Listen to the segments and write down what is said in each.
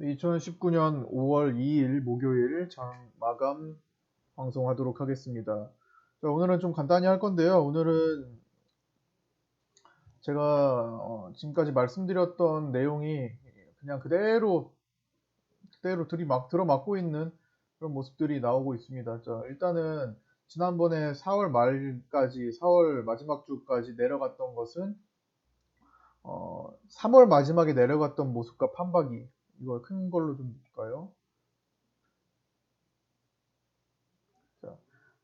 2019년 5월 2일 목요일 장 마감 방송하도록 하겠습니다. 자, 오늘은 좀 간단히 할 건데요. 오늘은 제가 어, 지금까지 말씀드렸던 내용이 그냥 그대로 그대로 들이막 들어맞고 있는 그런 모습들이 나오고 있습니다. 자, 일단은 지난번에 4월 말까지 4월 마지막 주까지 내려갔던 것은 어, 3월 마지막에 내려갔던 모습과 판박이 이걸 큰 걸로 좀 볼까요? 자,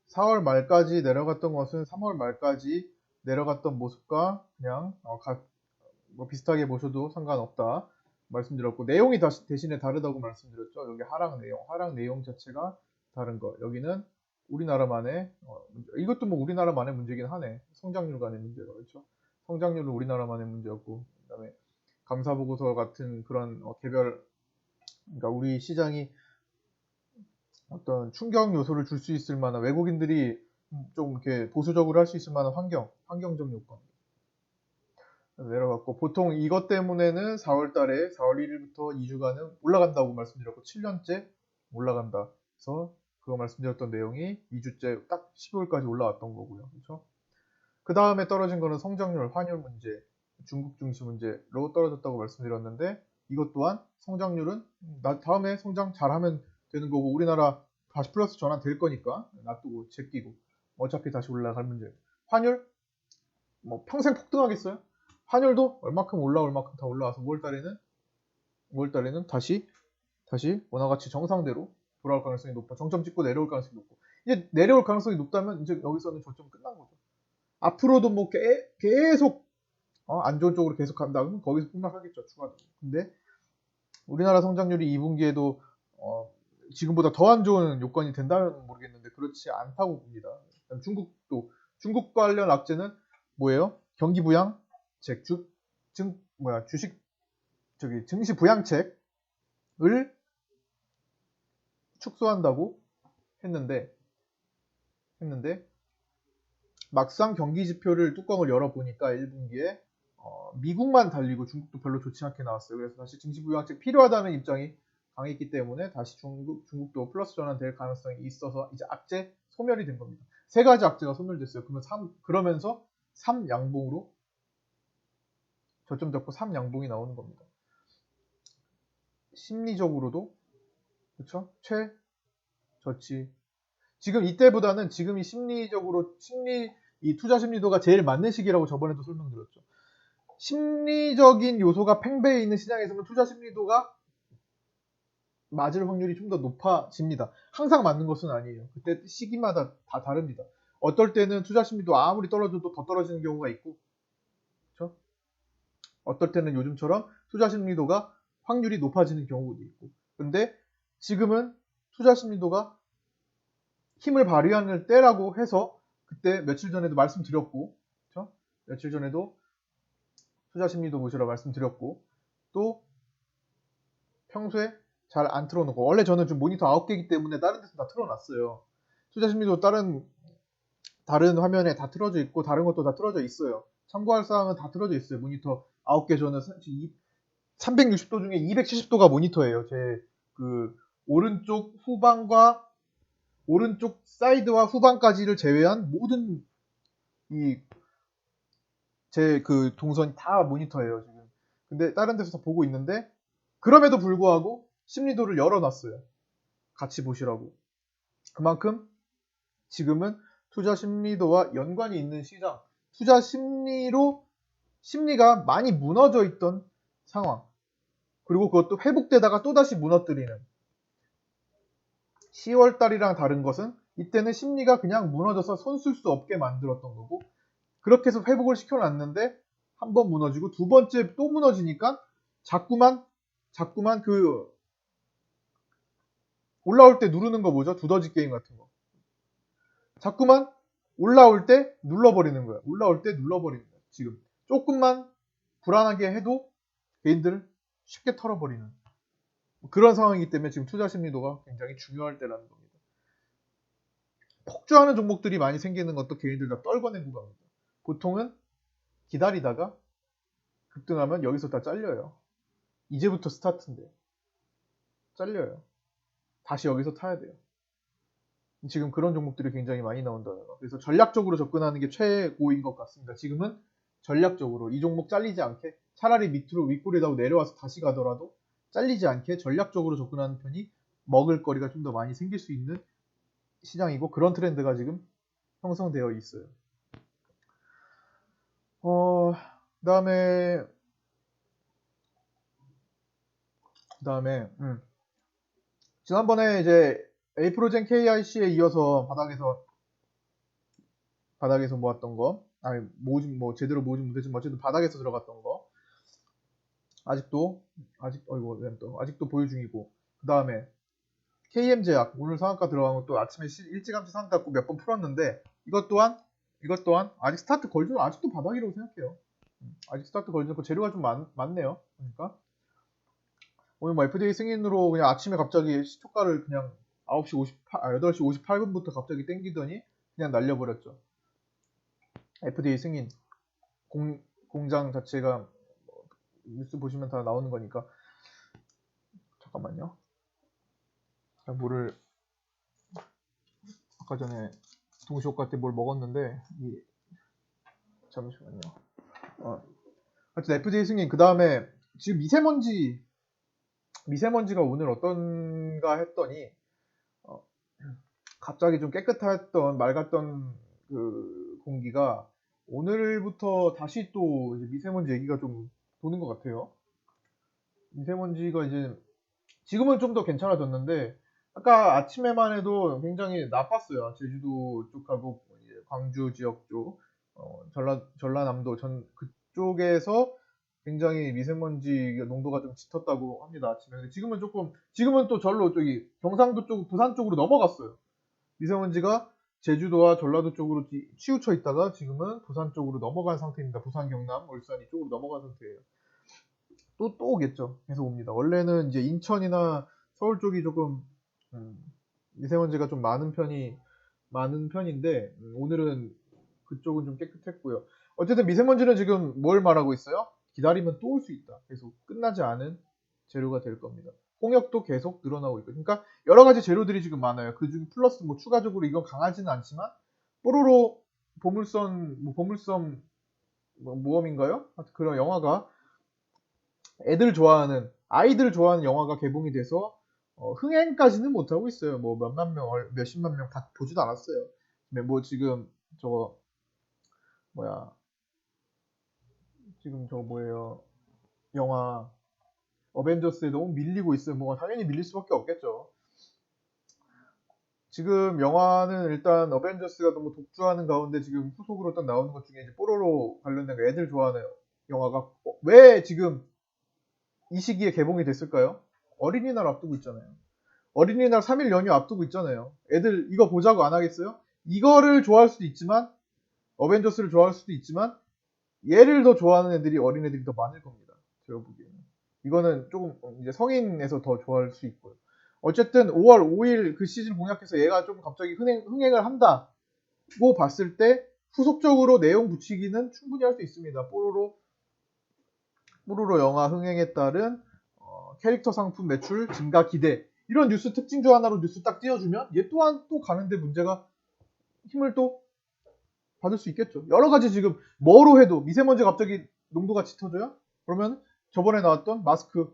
4월 말까지 내려갔던 것은 3월 말까지 내려갔던 모습과 그냥 어, 가, 뭐 비슷하게 보셔도 상관없다 말씀드렸고 내용이 다시 대신에 다르다고 말씀드렸죠. 여기 하락 내용, 하락 내용 자체가 다른 거. 여기는 우리나라만의 어, 이것도 뭐 우리나라만의 문제긴 하네. 성장률 간의 문제가 그렇죠. 성장률은 우리나라만의 문제였고 그다음에 감사 보고서 같은 그런 어, 개별 그러니까 우리 시장이 어떤 충격 요소를 줄 수 있을 만한 외국인들이 좀 이렇게 보수적으로 할 수 있을 만한 환경, 환경적 요건 내려갔고 보통 이것 때문에는 4월 달에 4월 1일부터 2주간은 올라간다고 말씀드렸고 7년째 올라간다. 그래서 그거 말씀드렸던 내용이 2주째 딱 12월까지 올라왔던 거고요. 그렇죠? 그 다음에 떨어진 거는 성장률, 환율 문제, 중국 증시 문제 로 떨어졌다고 말씀드렸는데 이것 또한 성장률은 다음에 성장 잘하면 되는 거고 우리나라 다시 플러스 전환 될 거니까 놔두고 제끼고 어차피 다시 올라갈 문제. 환율 뭐 평생 폭등하겠어요? 환율도 얼마큼 올라올 만큼 다 올라와서 5월 달에는 5월 달에는 다시 다시 원화 가치 정상대로 돌아올 가능성이 높아. 정점 찍고 내려올 가능성이 높고. 이제 내려올 가능성이 높다면 이제 여기서는 저점 끝난 거죠. 앞으로도 뭐 개, 계속 어, 안 좋은 쪽으로 계속 간다. 그러면 거기서 폭락하겠죠. 추가적으로. 근데 우리나라 성장률이 2분기에도 어, 지금보다 더 안 좋은 요건이 된다면 모르겠는데 그렇지 않다고 봅니다. 중국도 중국 관련 악재는 뭐예요? 경기 부양, 즉 증, 뭐야 주식 저기 증시 부양책을 축소한다고 했는데 했는데 막상 경기 지표를 뚜껑을 열어 보니까 1분기에 어, 미국만 달리고 중국도 별로 좋지 않게 나왔어요. 그래서 다시 증시 부양책 필요하다는 입장이 강했기 때문에 다시 중국 중국도 플러스 전환될 가능성이 있어서 이제 악재 소멸이 된 겁니다. 세 가지 악재가 소멸됐어요. 그러면 3, 그러면서 3 양봉으로 저점 잡고 3 양봉이 나오는 겁니다. 심리적으로도 그렇죠? 최저치 지금 이때보다는 지금이 심리적으로 심리 이 투자 심리도가 제일 맞는 시기라고 저번에도 설명드렸죠. 심리적인 요소가 팽배해 있는 시장에서는 투자 심리도가 맞을 확률이 좀 더 높아집니다. 항상 맞는 것은 아니에요. 그때 시기마다 다 다릅니다. 어떨 때는 투자 심리도 아무리 떨어져도 더 떨어지는 경우가 있고, 그렇죠? 어떨 때는 요즘처럼 투자 심리도가 확률이 높아지는 경우도 있고. 근데 지금은 투자 심리도가 힘을 발휘하는 때라고 해서 그때 며칠 전에도 말씀드렸고, 그렇죠? 며칠 전에도 투자 심리도 보시라 말씀드렸고, 또 평소에 잘 안 틀어놓고, 원래 저는 좀 모니터 9개이기 때문에 다른 데서 다 틀어놨어요. 투자 심리도 다른 다른 화면에 다 틀어져 있고 다른 것도 다 틀어져 있어요. 참고할 사항은 다 틀어져 있어요. 모니터 9개 저는 360도 중에 270도가 모니터예요. 제 그 오른쪽 후방과 오른쪽 사이드와 후방까지를 제외한 모든 이 제 그 동선이 다 모니터예요, 지금. 근데 다른 데서 다 보고 있는데 그럼에도 불구하고 심리도를 열어놨어요. 같이 보시라고. 그만큼 지금은 투자 심리도와 연관이 있는 시장, 투자 심리로 심리가 많이 무너져 있던 상황. 그리고 그것도 회복되다가 또다시 무너뜨리는. 10월 달이랑 다른 것은 이때는 심리가 그냥 무너져서 손 쓸 수 없게 만들었던 거고 그렇게 해서 회복을 시켜놨는데 한 번 무너지고 두 번째 또 무너지니까 자꾸만 자꾸만 그 올라올 때 누르는 거 뭐죠? 두더지 게임 같은 거. 자꾸만 올라올 때 눌러버리는 거야. 올라올 때 눌러버리는 거야. 지금 조금만 불안하게 해도 개인들을 쉽게 털어버리는 그런 상황이기 때문에 지금 투자 심리도가 굉장히 중요할 때라는 겁니다. 폭주하는 종목들이 많이 생기는 것도 개인들 다 떨궈내고 갑니다. 보통은 기다리다가 급등하면 여기서 다 잘려요. 이제부터 스타트인데. 잘려요. 다시 여기서 타야 돼요. 지금 그런 종목들이 굉장히 많이 나온다는 거. 그래서 전략적으로 접근하는 게 최고인 것 같습니다. 지금은 전략적으로 이 종목 잘리지 않게 차라리 밑으로 윗골에다가 내려와서 다시 가더라도 잘리지 않게 전략적으로 접근하는 편이 먹을 거리가 좀 더 많이 생길 수 있는 시장이고 그런 트렌드가 지금 형성되어 있어요. 어, 그다음에 그다음에 음. 지난번에 이제 에이프로젠 KIC에 이어서 바닥에서 바닥에서 모았던 거 아니 모으지 뭐 제대로 모으지 못했지만 어쨌든 바닥에서 들어갔던 거 아직도 아직 어이구 왜또 아직도 보유 중이고 그 다음에 KM제약 오늘 상한가 들어간 것도 아침에 시- 일찌감치 상한가 몇번 풀었는데 이것 또한 이것 또한 아직 스타트 걸주는 아직도 바닥이라고 생각해요. 음, 아직 스타트 걸주고 재료가 좀 많, 많네요. 그러니까 오늘 뭐 FDA 승인으로 그냥 아침에 갑자기 시초가를 그냥 9시 58, 아, 8시 58분부터 갑자기 땡기더니 그냥 날려버렸죠. FDA 승인 공, 공장 자체가 뭐 뉴스 보시면 다 나오는 거니까 잠깐만요. 물을 아까 전에 동시호가 때뭘 먹었는데 이 잠시만요. 어. 하여튼 FDA 승인 그 다음에 지금 미세먼지 미세먼지가 오늘 어떤가 했더니 어, 갑자기 좀 깨끗했던 맑았던 그 공기가 오늘부터 다시 또 미세먼지 얘기가 좀 도는 것 같아요. 미세먼지가 이제 지금은 좀 더 괜찮아졌는데 아까 아침에만 해도 굉장히 나빴어요. 제주도 쪽하고 광주 지역 쪽, 어, 전라 전라남도 전 그쪽에서 굉장히 미세먼지 농도가 좀 짙었다고 합니다. 아침에. 지금은 조금 지금은 또 절로 저기 경상도 쪽, 부산 쪽으로 넘어갔어요. 미세먼지가 제주도와 전라도 쪽으로 치- 치우쳐 있다가 지금은 부산 쪽으로 넘어간 상태입니다. 부산, 경남, 울산 이쪽으로 넘어간 상태예요. 또, 또 오겠죠. 계속 옵니다. 원래는 이제 인천이나 서울 쪽이 조금, 음, 미세먼지가 좀 많은 편이, 많은 편인데, 음, 오늘은 그쪽은 좀 깨끗했고요. 어쨌든 미세먼지는 지금 뭘 말하고 있어요? 기다리면 또 올 수 있다. 계속 끝나지 않은 재료가 될 겁니다. 홍역도 계속 늘어나고 있고. 그러니까 여러 가지 재료들이 지금 많아요. 그 중에 플러스 뭐 추가적으로 이건 강하지는 않지만, 뽀로로 보물선, 뭐 보물섬 뭐 모험인가요? 그런 영화가 애들 좋아하는 아이들 좋아하는 영화가 개봉이 돼서 어, 흥행까지는 못하고 있어요. 뭐 몇만 명, 얼- 몇십만 명 다 보지도 않았어요. 근데 뭐 지금 저거 뭐야 지금 저거 뭐예요? 영화 어벤져스에 너무 밀리고 있어요. 뭐 당연히 밀릴 수밖에 없겠죠. 지금 영화는 일단 어벤져스가 너무 독주하는 가운데 지금 후속으로 딱 나오는 것 중에 이제 뽀로로 관련된 거 애들 좋아하는 영화가 어, 왜 지금 이 시기에 개봉이 됐을까요? 어린이날 앞두고 있잖아요. 어린이날 3일 연휴 앞두고 있잖아요. 애들 이거 보자고 안 하겠어요? 이거를 좋아할 수도 있지만 어벤져스를 좋아할 수도 있지만 얘를 더 좋아하는 애들이 어린애들이 더 많을 겁니다. 제가 보기에는. 이거는 조금 이제 성인에서 더 좋아할 수 있고요. 어쨌든 5월 5일 그 시즌 공약해서 얘가 좀 갑자기 흥행, 흥행 을 한다고 봤을 때 후속적으로 내용 붙이기는 충분히 할 수 있습니다. 뽀로로 뽀로로 영화 흥행에 따른 어, 캐릭터 상품 매출 증가 기대 이런 뉴스 특징 중 하나로 뉴스 딱 띄워주면 얘 또한 또 가는데 문제가 힘을 또 받을 수 있겠죠. 여러 가지 지금 뭐로 해도 미세먼지 갑자기 농도가 짙어져요? 그러면 저번에 나왔던 마스크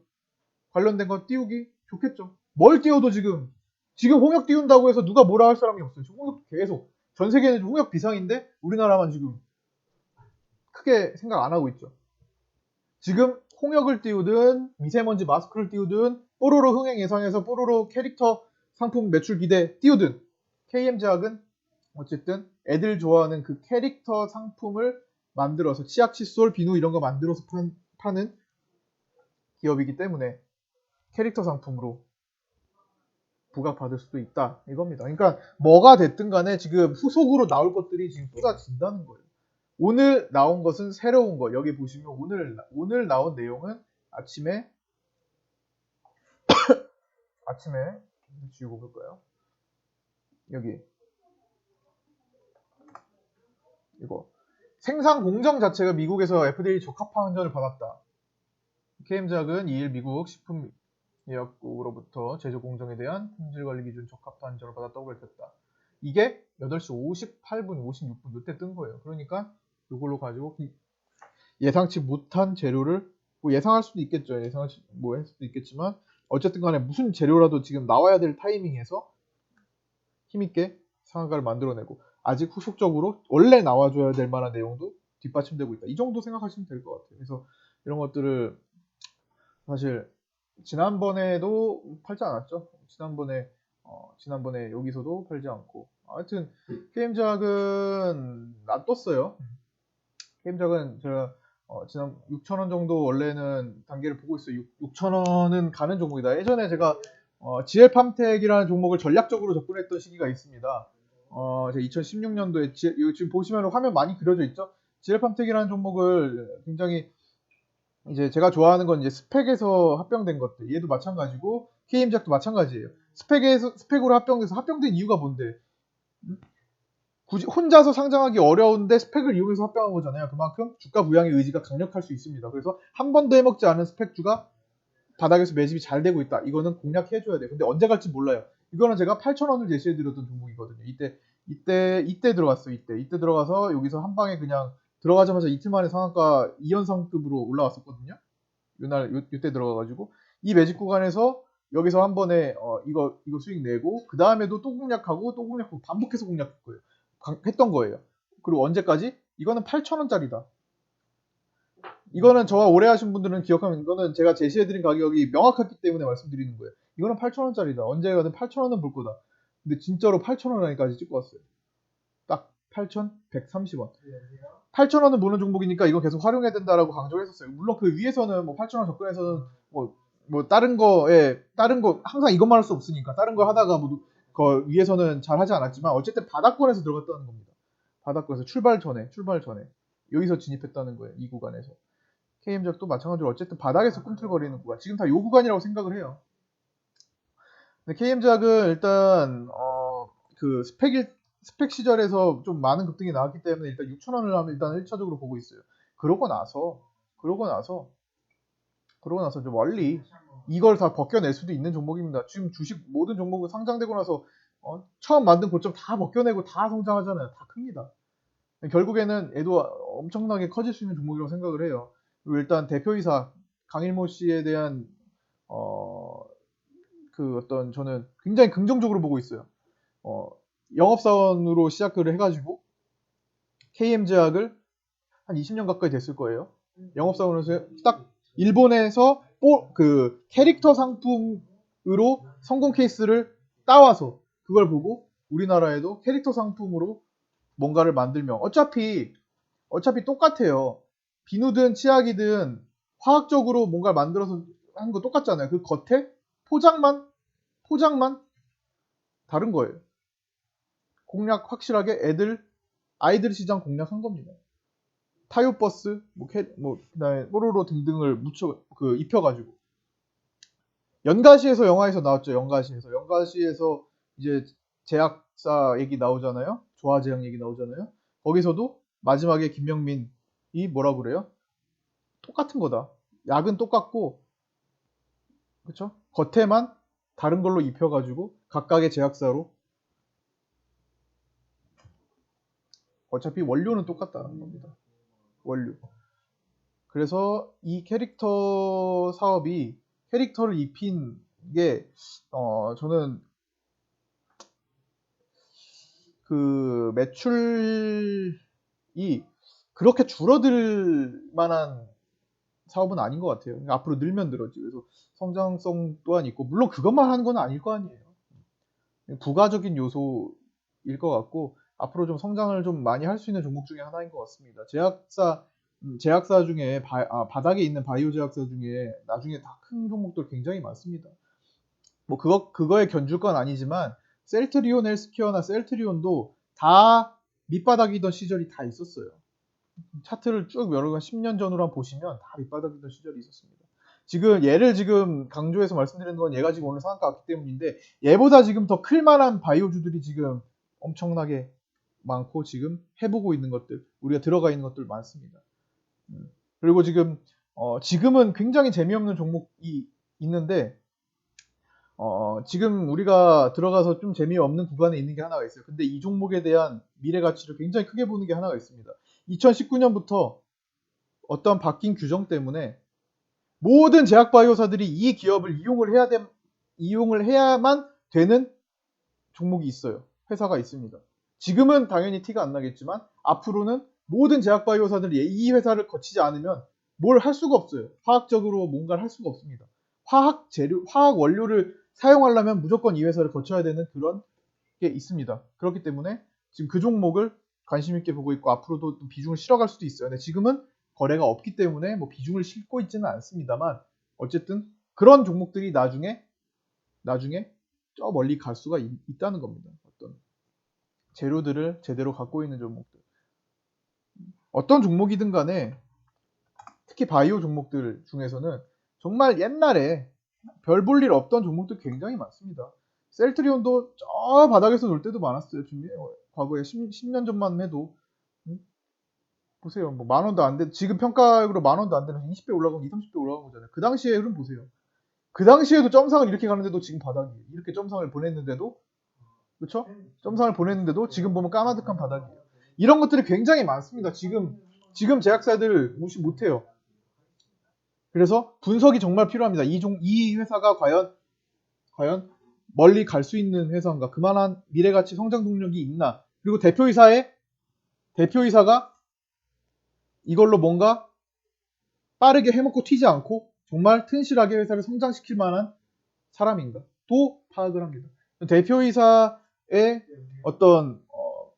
관련된 거 띄우기 좋겠죠. 뭘 띄워도 지금 지금 홍역 띄운다고 해서 누가 뭐라 할 사람이 없어요. 지금 홍역 계속 전 세계는 홍역 비상인데 우리나라만 지금 크게 생각 안 하고 있죠. 지금 홍역을 띄우든 미세먼지 마스크를 띄우든 뽀로로 흥행 예상에서 뽀로로 캐릭터 상품 매출 기대 띄우든 KM제약은 어쨌든 애들 좋아하는 그 캐릭터 상품을 만들어서 치약, 칫솔, 비누 이런 거 만들어서 판- 파는 기업이기 때문에 캐릭터 상품으로 부각받을 수도 있다 이겁니다. 그러니까 뭐가 됐든 간에 지금 후속으로 나올 것들이 지금 쏟아진다는 거예요. 오늘 나온 것은 새로운 거. 여기 보시면 오늘 오늘 나온 내용은 아침에 아침에 지우고 볼까요? 여기 이거 생산 공정 자체가 미국에서 FDA 적합화 환전을 받았다. KM작은 2일 미국 식품 예약국으로부터 제조 공정에 대한 품질 관리 기준 적합도 인정을 받았다고 밝혔다. 이게 8시 58분, 56분 이때 뜬 거예요. 그러니까 이걸로 가지고 예상치 못한 재료를 뭐 예상할 수도 있겠죠. 예상할 수- 뭐할 수도 있겠지만 어쨌든 간에 무슨 재료라도 지금 나와야 될 타이밍에서 힘있게 상한가를 만들어내고 아직 후속적으로 원래 나와줘야 될 만한 내용도 뒷받침되고 있다. 이 정도 생각하시면 될 것 같아요. 그래서 이런 것들을 사실 지난번에도 팔지 않았죠. 지난번에 어, 지난번에 여기서도 팔지 않고 하여튼 게임 작은 놔뒀어요. 게임작은 제가 어, 지난 6,000원 정도 원래는 단계를 보고 있어요. 6, 6,000원은 가는 종목이다. 예전에 제가 어, GL팜텍이라는 종목을 전략적으로 접근했던 시기가 있습니다. 어, 제가 2016년도에 지금 보시면 화면 많이 그려져 있죠. GL팜텍이라는 종목을 굉장히 이제 제가 좋아하는 건 이제 스펙에서 합병된 것들. 얘도 마찬가지고 게임작도 마찬가지예요. 스펙에서 스펙으로 합병돼서 합병된 이유가 뭔데? 음? 굳이 혼자서 상장하기 어려운데 스펙을 이용해서 합병한 거잖아요. 그만큼 주가 부양의 의지가 강력할 수 있습니다. 그래서 한 번도 해먹지 않은 스펙주가 바닥에서 매집이 잘 되고 있다. 이거는 공략해줘야 돼. 근데 언제 갈지 몰라요. 이거는 제가 8,000원을 제시해드렸던 종목이거든요. 이때 이때 이때 들어갔어. 이때 이때 들어가서 여기서 한 방에 그냥 들어가자마자 이틀 만에 상한가 2연상급으로 올라왔었거든요. 요날 요, 요때 들어가가지고 이 매집 구간에서 여기서 한 번에 어, 이거 이거 수익 내고 그 다음에도 또 공략하고 또 공략하고 반복해서 공략할 거예요. 강- 했던 거예요. 그리고 언제까지? 이거는 8,000원짜리다. 이거는 저와 오래 하신 분들은 기억하면 이거는 제가 제시해드린 가격이 명확하기 때문에 말씀드리는 거예요. 이거는 8,000원짜리다. 언제 가든 8,000원은 볼 거다. 근데 진짜로 8,000원까지 찍고 왔어요. 딱 8,130원. 8,000원은 보는 종목이니까 이거 계속 활용해야 된다라고 강조를 했었어요. 물론 그 위에서는 뭐 8,000원 접근해서는 뭐, 뭐 다른 거에 다른 거 항상 이것만 할 수 없으니까 다른 거 하다가 뭐 그 위에서는 잘 하지 않았지만 어쨌든 바닥권에서 들어갔다는 겁니다. 바닥권에서 출발 전에 출발 전에 여기서 진입했다는 거예요. 이 구간에서. KM작도 마찬가지로 어쨌든 바닥에서 꿈틀거리는 구간. 지금 다 요 구간이라고 생각을 해요. 근데 KM작은 일단 어, 그 스펙 스펙 시절에서 좀 많은 급등이 나왔기 때문에 일단 6,000원을 하면 일단 1차적으로 보고 있어요. 그러고 나서 그러고 나서 그러고 나서 좀 멀리 이걸 다 벗겨낼 수도 있는 종목입니다. 지금 주식 모든 종목은 상장되고 나서 어, 처음 만든 고점 다 벗겨내고 다 성장하잖아요. 다 큽니다. 결국에는 얘도 엄청나게 커질 수 있는 종목이라고 생각을 해요. 그리고 일단 대표이사 강일모 씨에 대한 어, 그 어떤 저는 굉장히 긍정적으로 보고 있어요. 어, 영업사원으로 시작을 해가지고 KM제약을 한 20년 가까이 됐을 거예요. 영업사원으로서 딱 일본에서 뽀- 그 캐릭터 상품으로 성공 케이스를 따와서 그걸 보고 우리나라에도 캐릭터 상품으로 뭔가를 만들면 어차피 어차피 똑같아요. 비누든 치약이든 화학적으로 뭔가를 만들어서 한 거 똑같잖아요. 그 겉에 포장만 포장만 다른 거예요. 공략 확실하게 애들 아이들 시장 공략한 겁니다. 타요버스, 뭐, 캐, 뭐 그다음에 뽀로로 등등을 묻혀 그 입혀가지고 연가시에서 영화에서 나왔죠. 연가시에서 연가시에서 이제 제약사 얘기 나오잖아요. 조화제약 얘기 나오잖아요. 거기서도 마지막에 김명민이 뭐라 그래요? 똑같은 거다. 약은 똑같고 그쵸? 겉에만 다른 걸로 입혀가지고 각각의 제약사로 어차피 원료는 똑같다는 겁니다. 원료. 그래서 이 캐릭터 사업이 캐릭터를 입힌 게 어, 저는 그 매출이 그렇게 줄어들 만한 사업은 아닌 것 같아요. 그러니까 앞으로 늘면 늘었지. 그래서 성장성 또한 있고 물론 그것만 하는 건 아닐 거 아니에요. 부가적인 요소일 것 같고 앞으로 좀 성장을 좀 많이 할 수 있는 종목 중에 하나인 것 같습니다. 제약사 음, 제약사 중에 바, 아, 바닥에 있는 바이오 제약사 중에 나중에 다 큰 종목들 굉장히 많습니다. 뭐 그거 그거에 견줄 건 아니지만 셀트리온 헬스케어나 셀트리온도 다 밑바닥이던 시절이 다 있었어요. 차트를 쭉 여러 번 10년 전으로 한번 보시면 다 밑바닥이던 시절이 있었습니다. 지금 얘를 지금 강조해서 말씀드리는 건 얘가 지금 오늘 상한가 왔기 때문인데 얘보다 지금 더 클만한 바이오주들이 지금 엄청나게 많고 지금 해보고 있는 것들 우리가 들어가 있는 것들 많습니다. 음. 그리고 지금 어, 지금은 굉장히 재미없는 종목이 있는데 어, 지금 우리가 들어가서 좀 재미없는 구간에 있는 게 하나가 있어요. 근데 이 종목에 대한 미래 가치를 굉장히 크게 보는 게 하나가 있습니다. 2019년부터 어떤 바뀐 규정 때문에 모든 제약 바이오사들이 이 기업을 이용을 해야 돼, 이용을 해야만 되는 종목이 있어요. 회사가 있습니다. 지금은 당연히 티가 안 나겠지만 앞으로는 모든 제약 바이오사들이 이 회사를 거치지 않으면 뭘 할 수가 없어요. 화학적으로 뭔가를 할 수가 없습니다. 화학 재료, 화학 원료를 사용하려면 무조건 이 회사를 거쳐야 되는 그런 게 있습니다. 그렇기 때문에 지금 그 종목을 관심 있게 보고 있고 앞으로도 좀 비중을 실어갈 수도 있어요. 근데 지금은 거래가 없기 때문에 뭐 비중을 싣고 있지는 않습니다만 어쨌든 그런 종목들이 나중에 나중에 저 멀리 갈 수가 있, 있다는 겁니다. 재료들을 제대로 갖고 있는 종목들. 어떤 종목이든 간에 특히 바이오 종목들 중에서는 정말 옛날에 별 볼 일 없던 종목들 굉장히 많습니다. 셀트리온도 저 바닥에서 놀 때도 많았어요. 준비 과거에 10, 년 전만 해도 음? 보세요. 뭐 만 원도 안 돼. 지금 평가액으로 만 원도 안 되는 20배 올라가고 20, 30배 올라간 거잖아요. 그 당시에 흐름 보세요. 그 당시에도 점상을 이렇게 가는데도 지금 바닥이에요. 이렇게 점상을 보냈는데도 그렇죠? 점상을 보냈는데도 지금 보면 까마득한 바닥이에요. 이런 것들이 굉장히 많습니다. 지금 지금 제약사들 무시 못해요. 그래서 분석이 정말 필요합니다. 이, 종, 이 회사가 과연 과연 멀리 갈 수 있는 회사인가? 그만한 미래 가치 성장 동력이 있나? 그리고 대표이사의 대표이사가 이걸로 뭔가 빠르게 해먹고 튀지 않고 정말 튼실하게 회사를 성장시킬 만한 사람인가? 또 파악을 합니다. 대표이사의 어떤 어,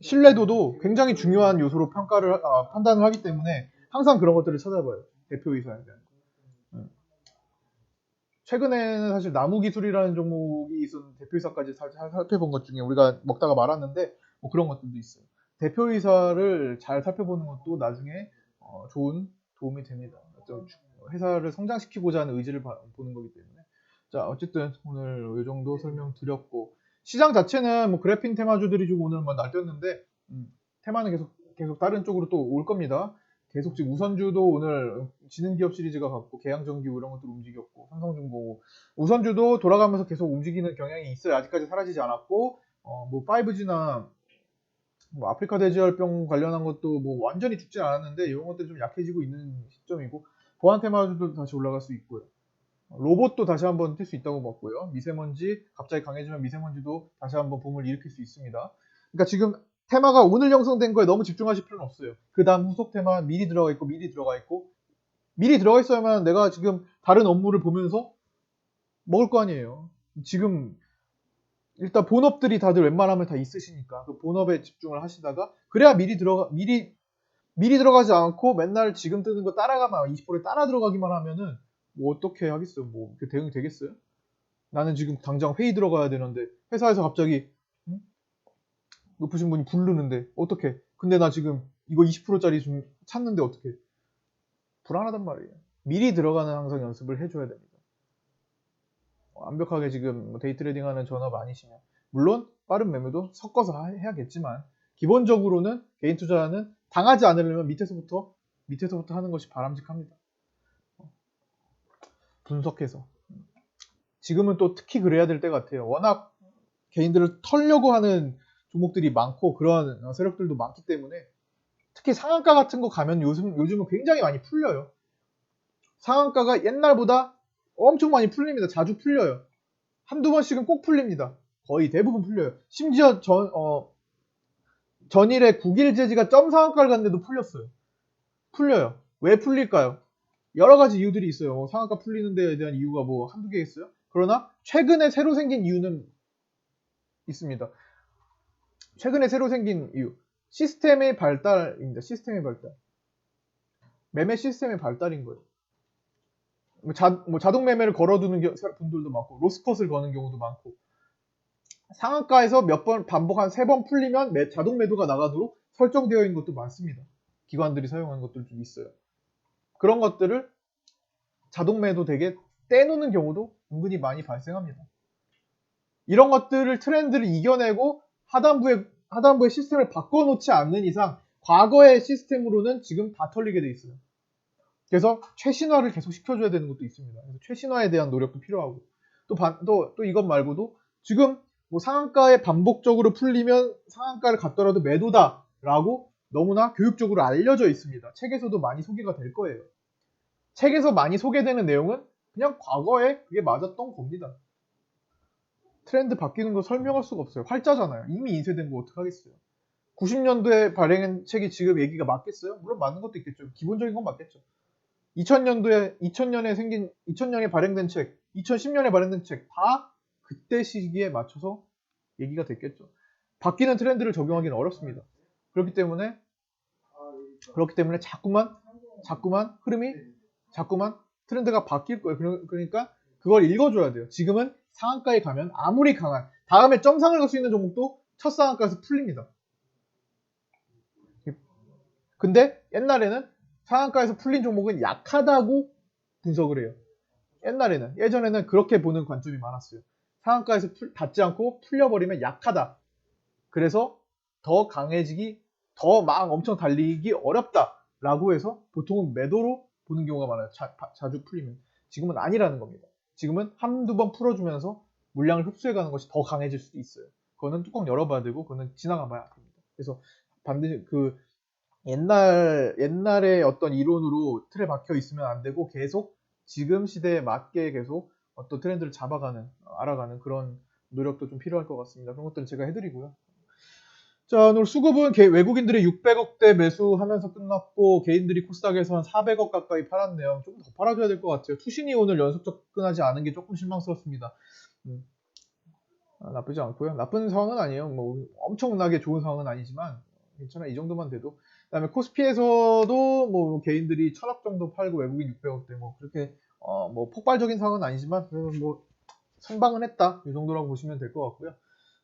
신뢰도도 굉장히 중요한 요소로 평가를 아, 판단을 하기 때문에 항상 그런 것들을 찾아봐요. 대표이사에 대한. 음. 최근에는 사실 나무 기술이라는 종목이 있었는 대표이사까지 살짝 살펴본 것 중에 우리가 먹다가 말았는데 뭐 그런 것들도 있어요. 대표이사를 잘 살펴보는 것도 나중에 어, 좋은 도움이 됩니다. 회사를 성장시키고자 하는 의지를 보는 거기 때문에 자 어쨌든 오늘 이 정도 설명 드렸고 시장 자체는 뭐 그래핀 테마주들이 지금 오늘 뭐 날뛰었는데 음, 테마는 계속 계속 다른 쪽으로 또 올 겁니다. 계속 지금 우선주도 오늘 지능 기업 시리즈가 갖고 계양전기우 이런 것들 움직였고 삼성중공 우선주도 돌아가면서 계속 움직이는 경향이 있어요. 아직까지 사라지지 않았고 어, 뭐 5G나 뭐 아프리카 돼지열병 관련한 것도 뭐 완전히 죽지 않았는데 이런 것들이 좀 약해지고 있는 시점이고 보안 테마주도 다시 올라갈 수 있고요. 로봇도 다시 한번 뛸 수 있다고 봤고요. 미세먼지 갑자기 강해지면 미세먼지도 다시 한번 붐을 일으킬 수 있습니다. 그러니까 지금 테마가 오늘 형성된 거에 너무 집중하실 필요는 없어요. 그 다음 후속 테마 미리 들어가 있고 미리 들어가 있고 미리 들어가 있어야만 내가 지금 다른 업무를 보면서 먹을 거 아니에요. 지금 일단 본업들이 다들 웬만하면 다 있으시니까 그 본업에 집중을 하시다가 그래야 미리 들어가 미리 미리 들어가지 않고 맨날 지금 뜨는 거 따라가면 20%에 따라 들어가기만 하면은 뭐 어떻게 하겠어요? 뭐 대응이 되겠어요? 나는 지금 당장 회의 들어가야 되는데 회사에서 갑자기 높으신 분이 부르는데 어떻게? 근데 나 지금 이거 20%짜리 좀 찾는데 어떻게? 불안하단 말이에요. 미리 들어가는 항상 연습을 해줘야 됩니다. 완벽하게 지금 뭐 데이 트레이딩 하는 전업 아니시면 물론 빠른 매매도 섞어서 해야겠지만 기본적으로는 개인 투자는 당하지 않으려면 밑에서부터 밑에서부터 하는 것이 바람직합니다. 분석해서 지금은 또 특히 그래야 될 때 같아요. 워낙 개인들을 털려고 하는 종목들이 많고 그런 세력들도 많기 때문에 특히 상한가 같은 거 가면 요즘, 요즘은 굉장히 많이 풀려요. 상한가가 옛날보다 엄청 많이 풀립니다. 자주 풀려요. 한두 번씩은 꼭 풀립니다. 거의 대부분 풀려요. 심지어 전, 어, 전일에 9일 제지가 점 상한가를 갔는데도 풀렸어요. 풀려요. 왜 풀릴까요? 여러 가지 이유들이 있어요. 뭐 상한가 풀리는 데에 대한 이유가 뭐 한두 개 있어요. 그러나 최근에 새로 생긴 이유는 있습니다. 최근에 새로 생긴 이유. 시스템의 발달입니다. 시스템의 발달. 매매 시스템의 발달인 거예요. 뭐, 자, 뭐 자동 매매를 걸어두는 분들도 많고, 로스컷을 거는 경우도 많고, 상한가에서 몇 번 반복 한 세 번 풀리면 매, 자동 매도가 나가도록 설정되어 있는 것도 많습니다. 기관들이 사용하는 것들 좀 있어요. 그런 것들을 자동 매도 되게 떼놓는 경우도 은근히 많이 발생합니다. 이런 것들을 트렌드를 이겨내고 하단부의 하단부의 시스템을 바꿔놓지 않는 이상 과거의 시스템으로는 지금 다 털리게 돼 있어요. 그래서 최신화를 계속 시켜줘야 되는 것도 있습니다. 최신화에 대한 노력도 필요하고 또, 반, 또, 또 이것 말고도 지금 뭐 상한가에 반복적으로 풀리면 상한가를 갔더라도 매도다라고 너무나 교육적으로 알려져 있습니다. 책에서도 많이 소개가 될 거예요. 책에서 많이 소개되는 내용은 그냥 과거에 그게 맞았던 겁니다. 트렌드 바뀌는 거 설명할 수가 없어요. 활자잖아요. 이미 인쇄된 거 어떡하겠어요. 90년도에 발행한 책이 지금 얘기가 맞겠어요? 물론 맞는 것도 있겠죠. 기본적인 건 맞겠죠. 2000년도에 2000년에 생긴 2000년에 발행된 책, 2010년에 발행된 책 다 그때 시기에 맞춰서 얘기가 됐겠죠. 바뀌는 트렌드를 적용하기는 어렵습니다. 그렇기 때문에 그렇기 때문에 자꾸만 자꾸만 흐름이 자꾸만 트렌드가 바뀔 거예요. 그러- 그러니까 그걸 읽어줘야 돼요. 지금은 상한가에 가면 아무리 강한 다음에 점상을 걸수 있는 종목도 첫 상한가에서 풀립니다. 근데 옛날에는 상한가에서 풀린 종목은 약하다고 분석을 해요. 옛날에는 예전에는 그렇게 보는 관점이 많았어요. 상한가에서 풀- 닿지 않고 풀려버리면 약하다. 그래서 더 강해지기, 더 막 엄청 달리기 어렵다라고 해서 보통은 매도로 보는 경우가 많아요. 자, 주 풀리면. 지금은 아니라는 겁니다. 지금은 한두 번 풀어주면서 물량을 흡수해가는 것이 더 강해질 수도 있어요. 그거는 뚜껑 열어봐야 되고, 그거는 지나가 봐야 됩니다. 그래서 반드시 그 옛날, 옛날의 어떤 이론으로 틀에 박혀 있으면 안 되고 계속 지금 시대에 맞게 계속 어떤 트렌드를 잡아가는, 알아가는 그런 노력도 좀 필요할 것 같습니다. 그런 것들은 제가 해드리고요. 자, 오늘 수급은 개- 외국인들이 600억대 매수하면서 끝났고 개인들이 코스닥에서 한 400억 가까이 팔았네요. 조금 더 팔아줘야 될 것 같아요. 투신이 오늘 연속 접근하지 않은 게 조금 실망스럽습니다. 음. 아, 나쁘지 않고요. 나쁜 상황은 아니에요. 뭐 엄청나게 좋은 상황은 아니지만 괜찮아 이 정도만 돼도. 그다음에 코스피에서도 뭐 개인들이 천억 정도 팔고 외국인 600억대 뭐 그렇게 어, 뭐 폭발적인 상황은 아니지만 뭐 선방은 했다 이 정도라고 보시면 될 것 같고요.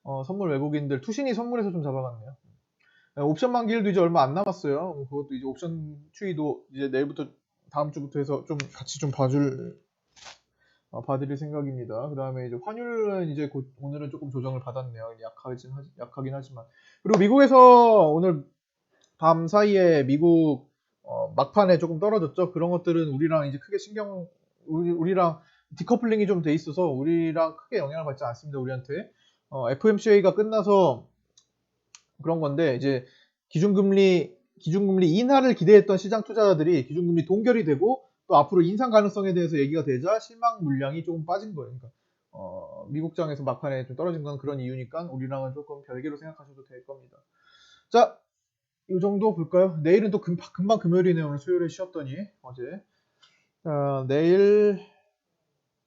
어, 선물 외국인들 투신이 선물에서 좀 잡아갔네요. 네, 옵션 만기일도 이제 얼마 안 남았어요. 뭐 그것도 이제 옵션 추이도 이제 내일부터 다음 주부터 해서 좀 같이 좀 봐줄 어, 봐드릴 생각입니다. 그 다음에 이제 환율은 이제 곧 오늘은 조금 조정을 받았네요. 약하긴, 하- 약하긴 하지만 그리고 미국에서 오늘 밤 사이에 미국 어, 막판에 조금 떨어졌죠. 그런 것들은 우리랑 이제 크게 신경 우리, 우리랑 디커플링이 좀 돼 있어서 우리랑 크게 영향을 받지 않습니다. 우리한테 어, FMCA가 끝나서 그런 건데 이제 기준금리 기준금리 인하를 기대했던 시장 투자자들이 기준금리 동결이 되고 또 앞으로 인상 가능성에 대해서 얘기가 되자 실망 물량이 조금 빠진 거예요. 그러니까 어, 미국장에서 막판에 좀 떨어진 건 그런 이유니까 우리랑은 조금 별개로 생각하셔도 될 겁니다. 자, 이 정도 볼까요? 내일은 또 금, 금방 금요일이네요. 오늘 수요일에 쉬었더니 어제. 자, 내일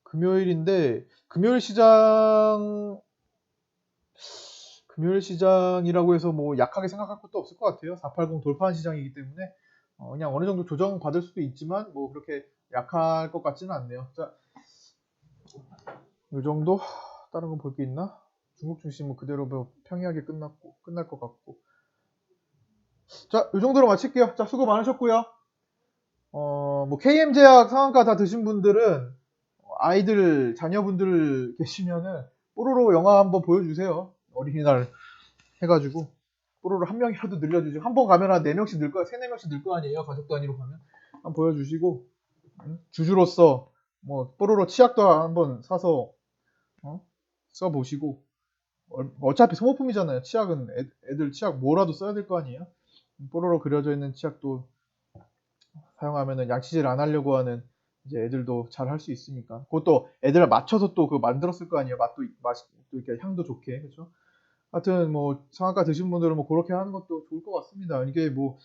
금요일인데 금요일 시장 금요일 시장이라고 해서 뭐 약하게 생각할 것도 없을 것 같아요. 480 돌파한 시장이기 때문에 어, 그냥 어느 정도 조정 받을 수도 있지만 뭐 그렇게 약할 것 같지는 않네요. 자, 이 정도 다른 거볼게 있나? 중국 중심은 그대로 뭐 평이하게 끝났고 끝날 것 같고. 자, 이 정도로 마칠게요. 자, 수고 많으셨고요. 어, 뭐 KM 제약 상한가 다 드신 분들은 아이들 자녀분들 계시면은 뽀로로 영화 한번 보여주세요. 어린이날 해가지고 뽀로로 한 명이라도 늘려주죠. 한번 가면 한 4명씩 늘 거야. 3, 4명씩 늘 거 아니에요. 가족 단위로 가면. 한번 보여주시고 응? 주주로서 뭐 뽀로로 치약도 한번 사서 어? 써보시고 어- 어차피 소모품이잖아요. 치약은 애, 애들 치약 뭐라도 써야 될 거 아니에요. 뽀로로 그려져 있는 치약도 사용하면은 양치질 안 하려고 하는 이제 애들도 잘 할 수 있으니까 그것도 애들을 맞춰서 또 그 만들었을 거 아니에요. 맛도 맛또 이렇게 향도 좋게 그렇죠. 하여튼 뭐 상한가 드신 분들은 뭐 그렇게 하는 것도 좋을 것 같습니다. 이게 뭐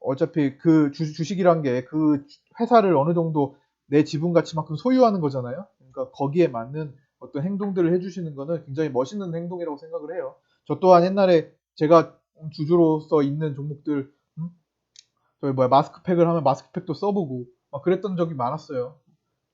어차피 그 주, 주식이란 게 그 회사를 어느 정도 내 지분 가치만큼 소유하는 거잖아요. 그러니까 거기에 맞는 어떤 행동들을 해주시는 거는 굉장히 멋있는 행동이라고 생각을 해요. 저 또한 옛날에 제가 주주로서 있는 종목들 음? 저희 뭐야 마스크팩을 하면 마스크팩도 써보고 막 그랬던 적이 많았어요.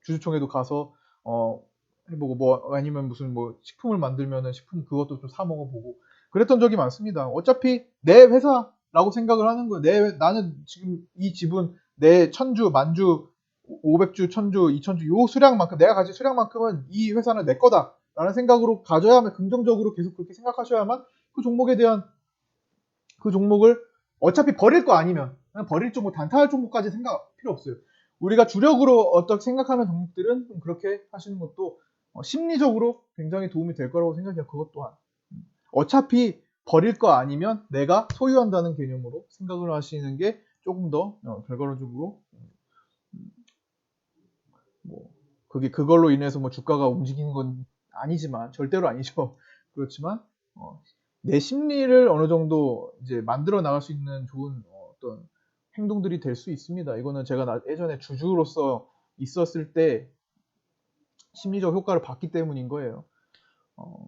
주주총회도 가서 어 해보고 뭐 아니면 무슨 뭐 식품을 만들면은 식품 그것도 좀 사 먹어보고 그랬던 적이 많습니다. 어차피 내 회사라고 생각을 하는 거예요. 내 회- 나는 지금 이 지분 내 천주 만주 500주 천주 2000주 요 수량만큼 내가 가진 수량만큼은 이 회사는 내 거다라는 생각으로 가져야만 긍정적으로 계속 그렇게 생각하셔야만 그 종목에 대한 그 종목을 어차피 버릴 거 아니면 버릴 종목 단타할 종목까지 생각 필요 없어요. 우리가 주력으로 어떻게 생각하는 종목들은 좀 그렇게 하시는 것도 어, 심리적으로 굉장히 도움이 될 거라고 생각해요. 그것 또한. 음. 어차피 버릴 거 아니면 내가 소유한다는 개념으로 생각을 하시는 게 조금 더 어, 결과론적으로 음, 뭐 그게 그걸로 인해서 뭐 주가가 움직이는 건 아니지만 절대로 아니죠. 그렇지만 어, 내 심리를 어느 정도 이제 만들어 나갈 수 있는 좋은 어, 어떤 행동들이 될 수 있습니다. 이거는 제가 나- 예전에 주주로서 있었을 때 심리적 효과를 봤기 때문인 거예요. 어,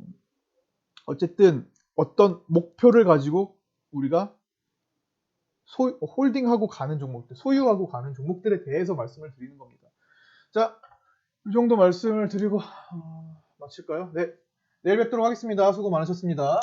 어쨌든 어떤 목표를 가지고 우리가 소, 홀딩하고 가는 종목들, 소유하고 가는 종목들에 대해서 말씀을 드리는 겁니다. 자, 이 정도 말씀을 드리고 어, 마칠까요? 네, 내일 뵙도록 하겠습니다. 수고 많으셨습니다.